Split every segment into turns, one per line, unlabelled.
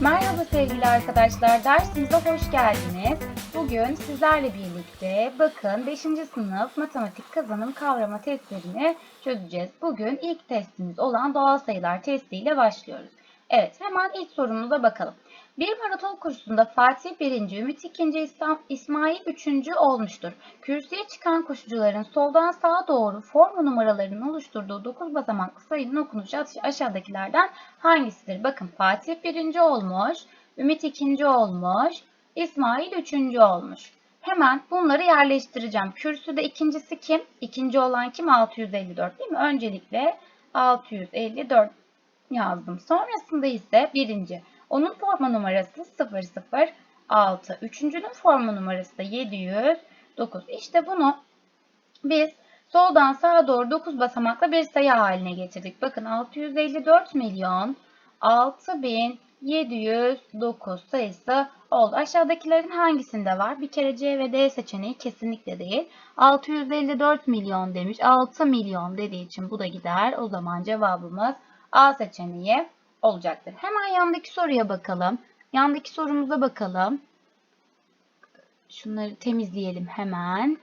Merhaba sevgili arkadaşlar, dersimize hoş geldiniz. Bugün sizlerle birlikte bakın 5. sınıf matematik kazanım kavrama testlerini çözeceğiz. Bugün ilk testimiz olan doğal sayılar testiyle başlıyoruz. Evet, hemen ilk sorumuza bakalım. Bir maraton koşusunda Fatih 1. Ümit 2. İslam, İsmail 3. olmuştur. Kürsüye çıkan koşucuların soldan sağa doğru formu numaralarının oluşturduğu 9 basamaklı sayının okunuşu aş- aşağıdakilerden hangisidir? Bakın Fatih 1. olmuş, Ümit 2. olmuş, İsmail 3. olmuş. Hemen bunları yerleştireceğim. Kürsüde ikincisi kim? İkinci olan kim? 654 değil mi? Öncelikle 654 yazdım. Sonrasında ise birinci. Onun forma numarası 006. Üçüncünün forma numarası da 709. İşte bunu biz soldan sağa doğru 9 basamaklı bir sayı haline getirdik. Bakın 654 milyon 6709 sayısı oldu. Aşağıdakilerin hangisinde var? Bir kere C ve D seçeneği kesinlikle değil. 654 milyon demiş. 6 milyon dediği için bu da gider. O zaman cevabımız A seçeneği olacaktır. Hemen yandaki soruya bakalım. Yandaki sorumuza bakalım. Şunları temizleyelim hemen.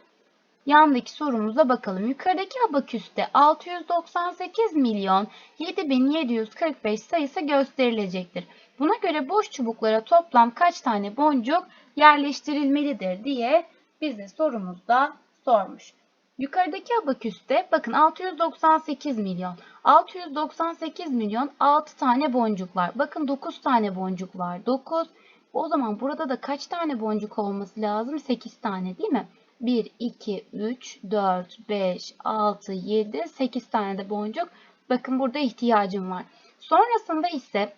Yandaki sorumuza bakalım. Yukarıdaki abaküste 698 milyon 7745 sayısı gösterilecektir. Buna göre boş çubuklara toplam kaç tane boncuk yerleştirilmelidir diye bize sorumuzda sormuş. Yukarıdaki abaküste bakın 698 milyon. 698 milyon 6 tane boncuk var. Bakın 9 tane boncuk var. 9. O zaman burada da kaç tane boncuk olması lazım? 8 tane değil mi? 1, 2, 3, 4, 5, 6, 7, 8 tane de boncuk. Bakın burada ihtiyacım var. Sonrasında ise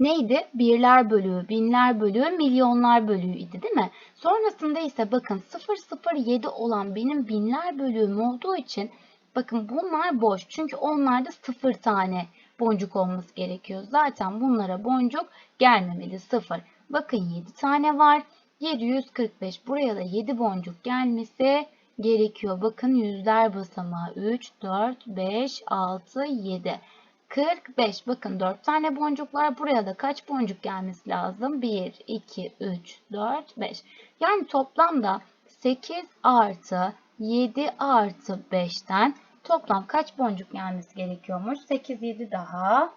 neydi? Birler bölüğü, binler bölüğü, milyonlar bölüğüydü değil mi? Sonrasında ise bakın 007 olan benim binler bölüğüm olduğu için bakın bunlar boş. Çünkü onlarda 0 tane boncuk olması gerekiyor. Zaten bunlara boncuk gelmemeli 0. Bakın 7 tane var. 745 buraya da 7 boncuk gelmesi gerekiyor. Bakın yüzler basamağı 3, 4, 5, 6, 7. 45. Bakın 4 tane boncuk var. Buraya da kaç boncuk gelmesi lazım? 1, 2, 3, 4, 5. Yani toplamda 8 artı 7 artı 5'ten toplam kaç boncuk gelmesi gerekiyormuş? 8, 7 daha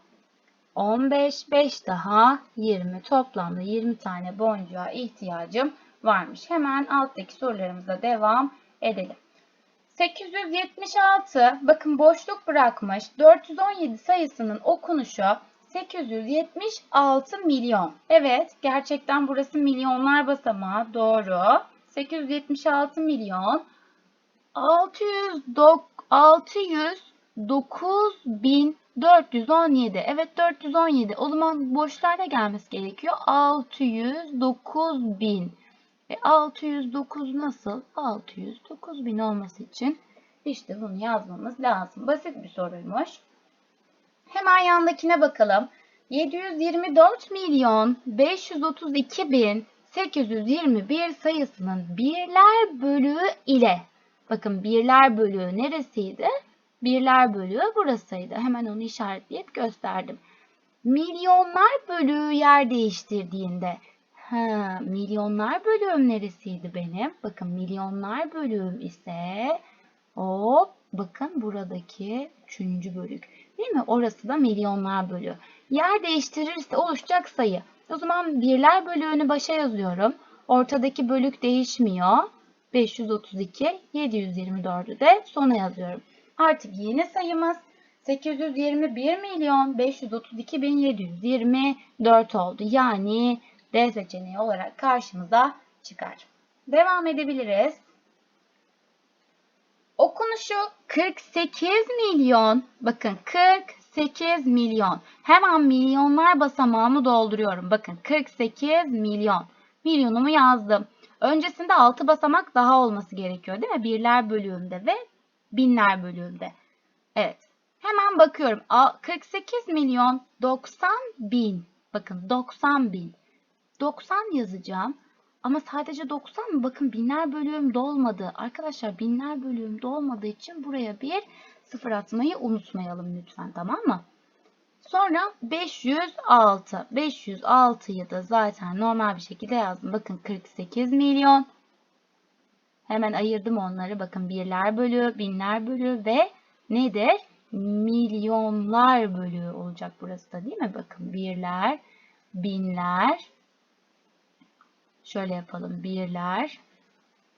15, 5 daha 20. Toplamda 20 tane boncuğa ihtiyacım varmış. Hemen alttaki sorularımıza devam edelim. 876 bakın boşluk bırakmış. 417 sayısının okunuşu 876 milyon. Evet gerçekten burası milyonlar basamağı doğru. 876 milyon 600 609 bin 417. Evet 417. O zaman boşlarda gelmesi gerekiyor. 609 bin. E 609 nasıl? 609 bin olması için işte bunu yazmamız lazım. Basit bir soruymuş. Hemen yandakine bakalım. 724 milyon 532 bin 821 sayısının birler bölüğü ile bakın birler bölüğü neresiydi? Birler bölüğü burasıydı. Hemen onu işaretleyip gösterdim. Milyonlar bölüğü yer değiştirdiğinde ha, milyonlar bölüğüm neresiydi benim? Bakın milyonlar bölüğüm ise hop bakın buradaki üçüncü bölük. Değil mi? Orası da milyonlar bölüğü. Yer değiştirirse oluşacak sayı. O zaman birler bölüğünü başa yazıyorum. Ortadaki bölük değişmiyor. 532, 724'ü de sona yazıyorum. Artık yeni sayımız 821 milyon 532 bin 724 oldu. Yani D seçeneği olarak karşımıza çıkar. Devam edebiliriz. Okunuşu 48 milyon. Bakın 48 milyon. Hemen milyonlar basamağımı dolduruyorum. Bakın 48 milyon. Milyonumu yazdım. Öncesinde 6 basamak daha olması gerekiyor değil mi? Birler bölüğümde ve binler bölüğümde. Evet. Hemen bakıyorum. 48 milyon 90 bin. Bakın 90 bin. 90 yazacağım. Ama sadece 90 mı? Bakın binler bölüğüm dolmadı. Arkadaşlar binler bölüğüm dolmadığı için buraya bir sıfır atmayı unutmayalım lütfen tamam mı? Sonra 506. 506'yı da zaten normal bir şekilde yazdım. Bakın 48 milyon. Hemen ayırdım onları. Bakın birler bölü, binler bölü ve nedir? Milyonlar bölü olacak burası da değil mi? Bakın birler, binler. Şöyle yapalım. Birler,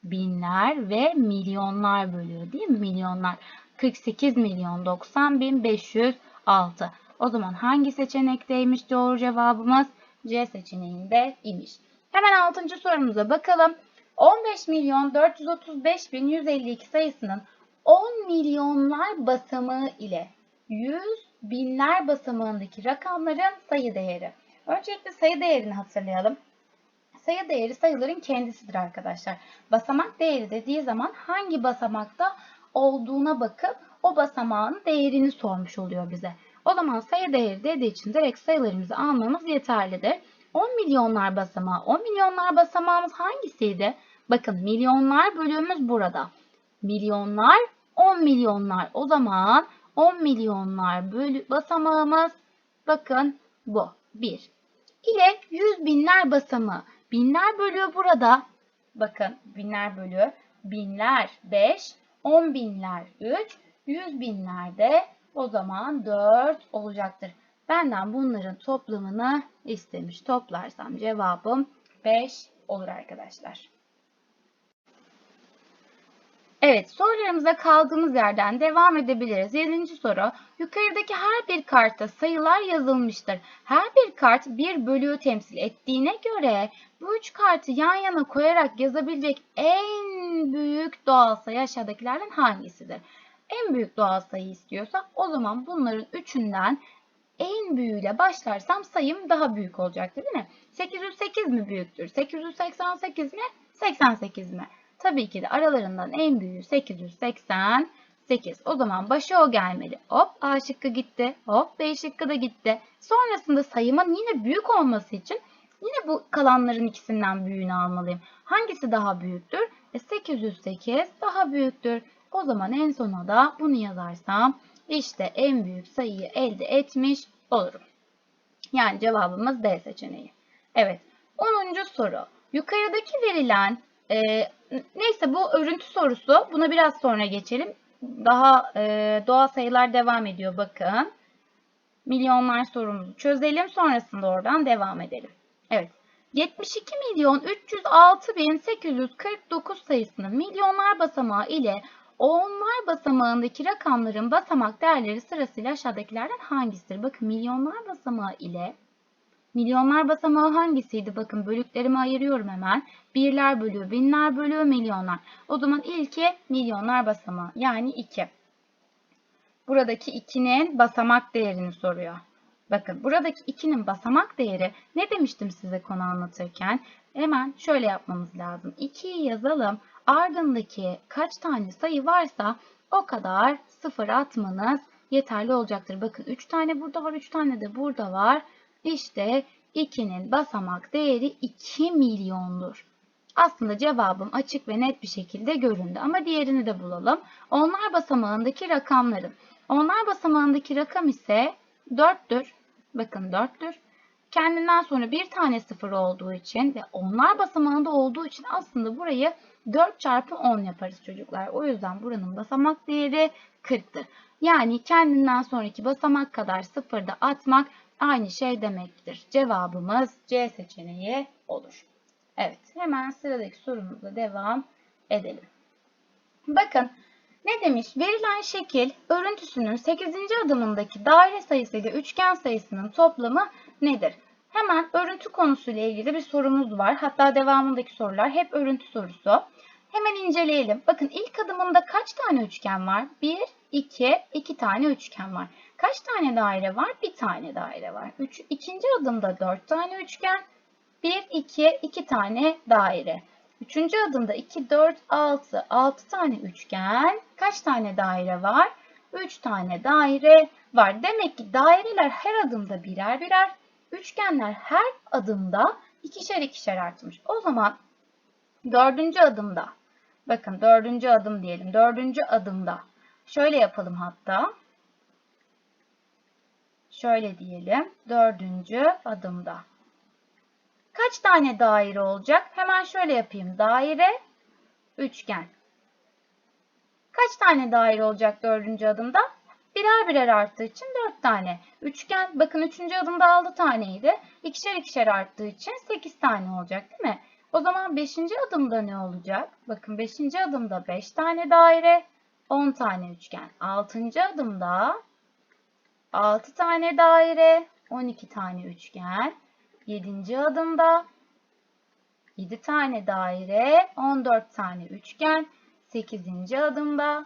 binler ve milyonlar bölüyor değil mi? Milyonlar. 48 milyon 90 bin 506. O zaman hangi seçenekteymiş doğru cevabımız? C seçeneğinde imiş. Hemen 6. sorumuza bakalım. 15 milyon 435 bin 152 sayısının 10 milyonlar basamağı ile 100 binler basamağındaki rakamların sayı değeri. Öncelikle sayı değerini hatırlayalım. Sayı değeri sayıların kendisidir arkadaşlar. Basamak değeri dediği zaman hangi basamakta olduğuna bakıp o basamağın değerini sormuş oluyor bize. O zaman sayı değeri dediği için direkt sayılarımızı almamız yeterlidir. 10 milyonlar basamağı. 10 milyonlar basamağımız hangisiydi? Bakın milyonlar bölümümüz burada. Milyonlar 10 milyonlar. O zaman 10 milyonlar bölü basamağımız bakın bu 1. İle 100 binler basamağı. Binler bölüğü burada. Bakın binler bölüğü. Binler 5, 10 binler 3, 100 binler de o zaman 4 olacaktır. Benden bunların toplamını istemiş. Toplarsam cevabım 5 olur arkadaşlar. Evet sorularımıza kaldığımız yerden devam edebiliriz. 7. soru. Yukarıdaki her bir kartta sayılar yazılmıştır. Her bir kart bir bölüğü temsil ettiğine göre bu üç kartı yan yana koyarak yazabilecek en büyük doğal sayı aşağıdakilerden hangisidir? En büyük doğal sayı istiyorsa o zaman bunların üçünden en büyüğüyle başlarsam sayım daha büyük olacaktır değil mi? 808 mi büyüktür? 888 mi? 88 mi? Tabii ki de aralarından en büyüğü 888. O zaman başa o gelmeli. Hop A şıkkı gitti. Hop B şıkkı da gitti. Sonrasında sayımın yine büyük olması için yine bu kalanların ikisinden büyüğünü almalıyım. Hangisi daha büyüktür? E 808 daha büyüktür. O zaman en sona da bunu yazarsam işte en büyük sayıyı elde etmiş olurum. Yani cevabımız D seçeneği. Evet. 10. soru. Yukarıdaki verilen e, neyse bu örüntü sorusu. Buna biraz sonra geçelim. Daha e, doğal sayılar devam ediyor bakın. Milyonlar sorumuzu çözelim. Sonrasında oradan devam edelim. Evet. 72 milyon 306 bin 849 sayısının milyonlar basamağı ile onlar basamağındaki rakamların basamak değerleri sırasıyla aşağıdakilerden hangisidir? Bakın milyonlar basamağı ile milyonlar basamağı hangisiydi? Bakın bölüklerimi ayırıyorum hemen. Birler bölüğü, binler bölüğü, milyonlar. O zaman ilki milyonlar basamağı yani 2. Buradaki 2'nin basamak değerini soruyor. Bakın buradaki 2'nin basamak değeri ne demiştim size konu anlatırken? Hemen şöyle yapmamız lazım. 2'yi yazalım. Ardındaki kaç tane sayı varsa o kadar sıfır atmanız yeterli olacaktır. Bakın 3 tane burada var, 3 tane de burada var. İşte 2'nin basamak değeri 2 milyondur. Aslında cevabım açık ve net bir şekilde göründü ama diğerini de bulalım. Onlar basamağındaki rakamların. Onlar basamağındaki rakam ise 4'tür. Bakın 4'tür. Kendinden sonra bir tane sıfır olduğu için ve onlar basamağında olduğu için aslında burayı 4 çarpı 10 yaparız çocuklar. O yüzden buranın basamak değeri 40'tır. Yani kendinden sonraki basamak kadar sıfırda atmak aynı şey demektir. Cevabımız C seçeneği olur. Evet hemen sıradaki sorumuzla devam edelim. Bakın ne demiş? Verilen şekil örüntüsünün 8. adımındaki daire sayısı ile üçgen sayısının toplamı nedir? Hemen örüntü konusuyla ilgili bir sorumuz var. Hatta devamındaki sorular hep örüntü sorusu. Hemen inceleyelim. Bakın ilk adımında kaç tane üçgen var? 1, 2, 2 tane üçgen var. Kaç tane daire var? Bir tane daire var. Üç, ikinci adımda 4 tane üçgen. 1, 2, 2 tane daire. Üçüncü adımda 2, 4, 6, 6 tane üçgen. Kaç tane daire var? 3 tane daire var. Demek ki daireler her adımda birer birer. Üçgenler her adımda ikişer ikişer artmış. O zaman dördüncü adımda bakın dördüncü adım diyelim. Dördüncü adımda şöyle yapalım hatta. Şöyle diyelim. Dördüncü adımda. Kaç tane daire olacak? Hemen şöyle yapayım. Daire, üçgen. Kaç tane daire olacak dördüncü adımda? Birer birer arttığı için dört tane. Üçgen, bakın üçüncü adımda altı taneydi. İkişer ikişer arttığı için sekiz tane olacak değil mi? O zaman beşinci adımda ne olacak? Bakın beşinci adımda beş tane daire, on tane üçgen. Altıncı adımda altı tane daire, on iki tane üçgen. Yedinci adımda 7 tane daire, 14 tane üçgen. 8. adımda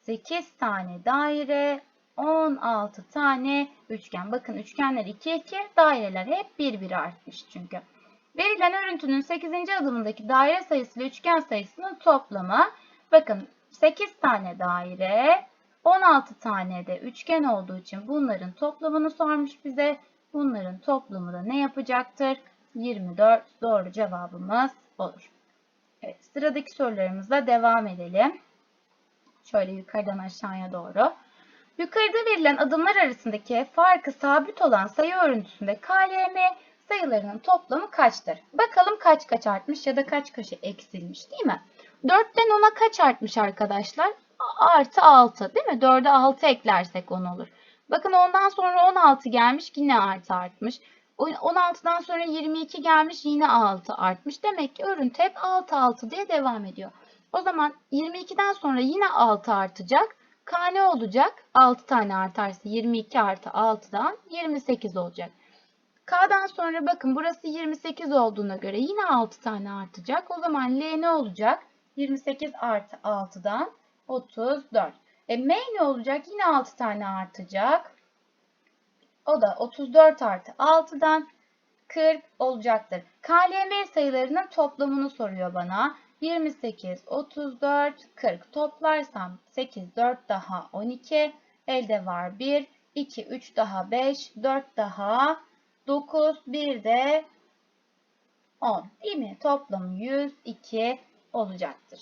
8 tane daire, 16 tane üçgen. Bakın üçgenler 2 2, daireler hep 1 1 artmış çünkü. Verilen örüntünün 8. adımındaki daire sayısı ile üçgen sayısının toplamı. Bakın 8 tane daire, 16 tane de üçgen olduğu için bunların toplamını sormuş bize. Bunların toplamı da ne yapacaktır? 24 doğru cevabımız olur. Evet, sıradaki sorularımızla devam edelim. Şöyle yukarıdan aşağıya doğru. Yukarıda verilen adımlar arasındaki farkı sabit olan sayı örüntüsünde KLM sayılarının toplamı kaçtır? Bakalım kaç kaç artmış ya da kaç kaç eksilmiş değil mi? 4'ten 10'a kaç artmış arkadaşlar? Artı 6 değil mi? 4'e 6 eklersek 10 olur. Bakın ondan sonra 16 gelmiş yine artı artmış. 16'dan sonra 22 gelmiş yine 6 artmış. Demek ki örüntü hep 6 6 diye devam ediyor. O zaman 22'den sonra yine 6 artacak. K ne olacak? 6 tane artarsa 22 artı 6'dan 28 olacak. K'dan sonra bakın burası 28 olduğuna göre yine 6 tane artacak. O zaman L ne olacak? 28 artı 6'dan 34. E M ne olacak? Yine 6 tane artacak. O da 34 artı 6'dan 40 olacaktır. KLM sayılarının toplamını soruyor bana. 28, 34, 40 toplarsam 8, 4 daha 12. Elde var 1, 2, 3 daha 5, 4 daha 9, 1 de 10 değil mi? Toplam 102 olacaktır.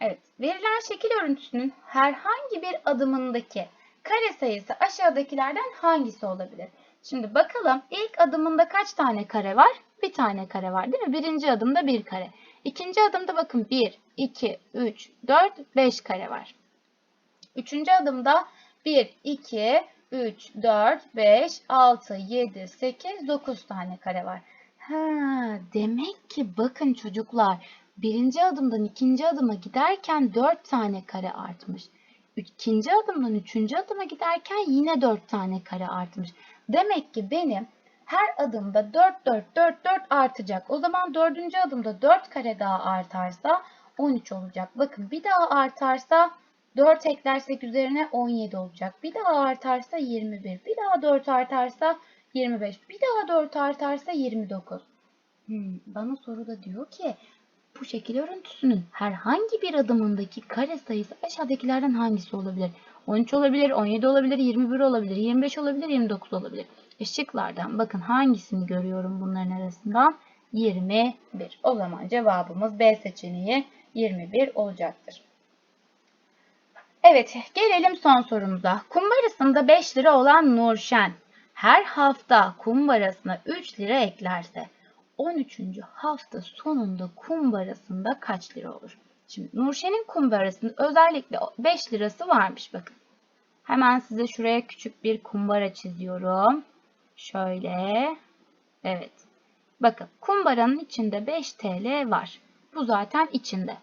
Evet, verilen şekil örüntüsünün herhangi bir adımındaki kare sayısı aşağıdakilerden hangisi olabilir? Şimdi bakalım ilk adımında kaç tane kare var? Bir tane kare var değil mi? Birinci adımda bir kare. İkinci adımda bakın 1, 2, 3, 4, 5 kare var. Üçüncü adımda 1, 2, 3, 4, 5, 6, 7, 8, 9 tane kare var. Ha, demek ki bakın çocuklar birinci adımdan ikinci adıma giderken 4 tane kare artmış. İkinci adımdan üçüncü adıma giderken yine 4 tane kare artmış. Demek ki benim her adımda 4, 4, 4, 4 artacak. O zaman dördüncü adımda 4 kare daha artarsa 13 olacak. Bakın bir daha artarsa 4 eklersek üzerine 17 olacak. Bir daha artarsa 21. Bir daha 4 artarsa 25. Bir daha 4 artarsa 29. Hmm, bana soruda diyor ki bu şekil örüntüsünün herhangi bir adımındaki kare sayısı aşağıdakilerden hangisi olabilir? 13 olabilir, 17 olabilir, 21 olabilir, 25 olabilir, 29 olabilir. E şıklardan bakın hangisini görüyorum bunların arasından? 21. O zaman cevabımız B seçeneği 21 olacaktır. Evet gelelim son sorumuza. Kumbarasında 5 lira olan Nurşen her hafta kumbarasına 3 lira eklerse 13. hafta sonunda kumbarasında kaç lira olur? Şimdi Nurşen'in kumbarasında özellikle 5 lirası varmış bakın. Hemen size şuraya küçük bir kumbara çiziyorum. Şöyle. Evet. Bakın kumbaranın içinde 5 TL var. Bu zaten içinde.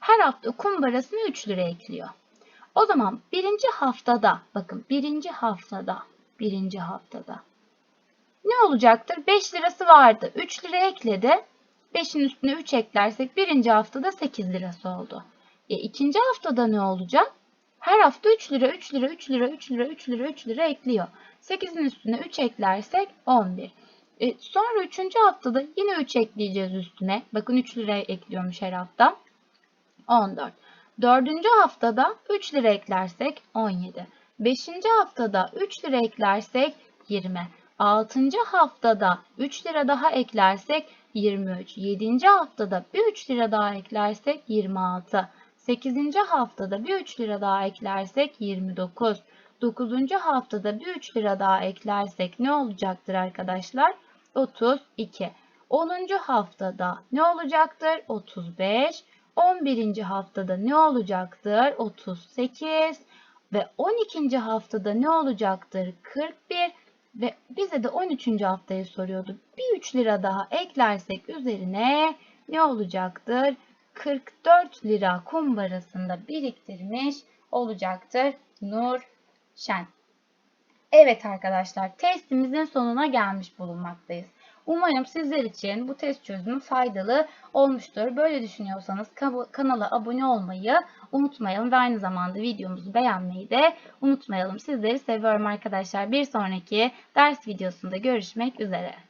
Her hafta kumbarasına 3 lira ekliyor. O zaman birinci haftada bakın birinci haftada birinci haftada ne olacaktır? 5 lirası vardı. 3 lira ekledi. 5'in üstüne 3 eklersek birinci haftada 8 lirası oldu. E, ikinci haftada ne olacak? Her hafta 3 lira, 3 lira, 3 lira, 3 lira, 3 lira, 3 lira ekliyor. 8'in üstüne 3 eklersek 11. E, sonra 3. haftada yine 3 ekleyeceğiz üstüne. Bakın 3 lira ekliyormuş her hafta. 14. 4. haftada 3 lira eklersek 17. 5. haftada 3 lira eklersek 20. 6. haftada 3 lira daha eklersek 23. 7. haftada bir 3 lira daha eklersek 26. 8. haftada bir 3 lira daha eklersek 29. 9. haftada bir 3 lira daha eklersek ne olacaktır arkadaşlar? 32. 10. haftada ne olacaktır? 35. 11. haftada ne olacaktır? 38 ve 12. haftada ne olacaktır? 41 ve bize de 13. haftayı soruyordu. Bir 3 lira daha eklersek üzerine ne olacaktır? 44 lira kumbarasında biriktirmiş olacaktır Nur Şen. Evet arkadaşlar testimizin sonuna gelmiş bulunmaktayız. Umarım sizler için bu test çözümü faydalı olmuştur. Böyle düşünüyorsanız kanala abone olmayı unutmayalım ve aynı zamanda videomuzu beğenmeyi de unutmayalım. Sizleri seviyorum arkadaşlar. Bir sonraki ders videosunda görüşmek üzere.